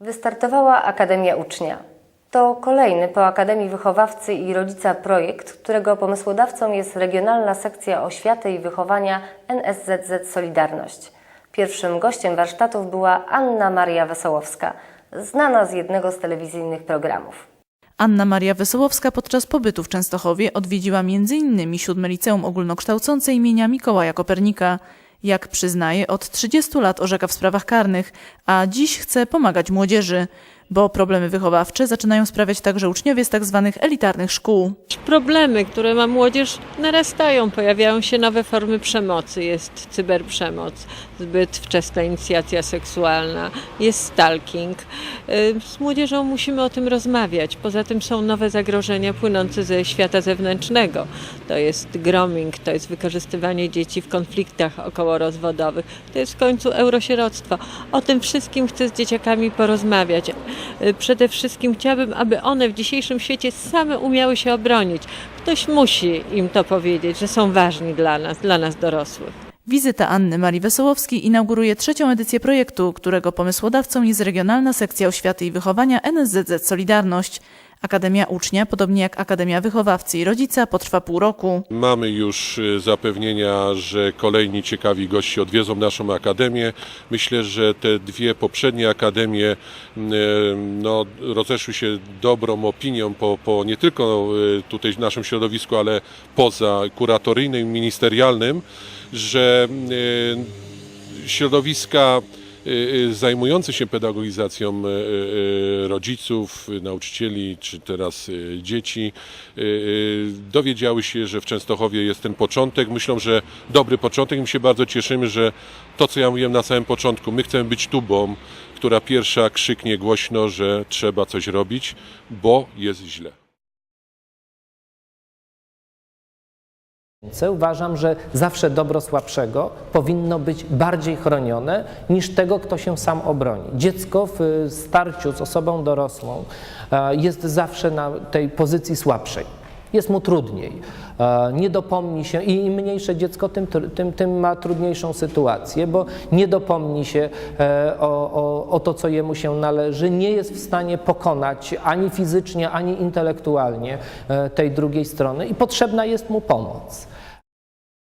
wystartowała Akademia Ucznia. To kolejny po Akademii Wychowawcy i Rodzica projekt, którego pomysłodawcą jest Regionalna Sekcja Oświaty i Wychowania NSZZ Solidarność. Pierwszym gościem warsztatów była Anna Maria Wesołowska, znana z jednego z telewizyjnych programów. Anna Maria Wesołowska podczas pobytu w Częstochowie odwiedziła m.in. siódme liceum ogólnokształcące imienia Mikołaja Kopernika. Jak przyznaje, od 30 lat orzeka w sprawach karnych, a dziś chce pomagać młodzieży, bo problemy wychowawcze zaczynają sprawiać także uczniowie z tzw. elitarnych szkół. Problemy, które ma młodzież, narastają. Pojawiają się nowe formy przemocy. Jest cyberprzemoc, zbyt wczesna inicjacja seksualna, jest stalking. Z młodzieżą musimy o tym rozmawiać. Poza tym są nowe zagrożenia płynące ze świata zewnętrznego. To jest grooming, to jest wykorzystywanie dzieci w konfliktach okołorozwodowych, to jest w końcu eurosieroctwo. O tym wszystkim chcę z dzieciakami porozmawiać. Y, Przede wszystkim chciałabym, aby one w dzisiejszym świecie same umiały się obronić. Ktoś musi im to powiedzieć, że są ważni dla nas, dla nas dorosłych. Wizyta Anny Marii Wesołowskiej inauguruje trzecią edycję projektu, którego pomysłodawcą jest Regionalna Sekcja Oświaty i Wychowania NSZZ Solidarność. Akademia Ucznia, podobnie jak Akademia Wychowawcy i Rodzica, potrwa pół roku. Mamy już y, zapewnienia, że kolejni ciekawi goście odwiedzą naszą akademię. Myślę, że te dwie poprzednie akademie y, no, rozeszły się dobrą opinią po, po nie tylko y, tutaj w naszym środowisku, ale poza kuratoryjnym, ministerialnym, że środowiska y, y, zajmujące się pedagogizacją y, rodziców, nauczycieli czy teraz dzieci dowiedziały się, że w Częstochowie jest ten początek. Myślą, że dobry początek. My się bardzo cieszymy, że to, co ja mówiłem na samym początku, my chcemy być tubą, która pierwsza krzyknie głośno, że trzeba coś robić, bo jest źle. Uważam, że zawsze dobro słabszego powinno być bardziej chronione niż tego, kto się sam obroni. Dziecko w y, starciu z osobą dorosłą e, jest zawsze na tej pozycji słabszej. Jest mu trudniej. E, Nie dopomni się i im mniejsze dziecko, tym, tym, tym ma trudniejszą sytuację, bo nie dopomni się e, o, o, o to, co jemu się należy, nie jest w stanie pokonać ani fizycznie, ani intelektualnie e, tej drugiej strony i potrzebna jest mu pomoc.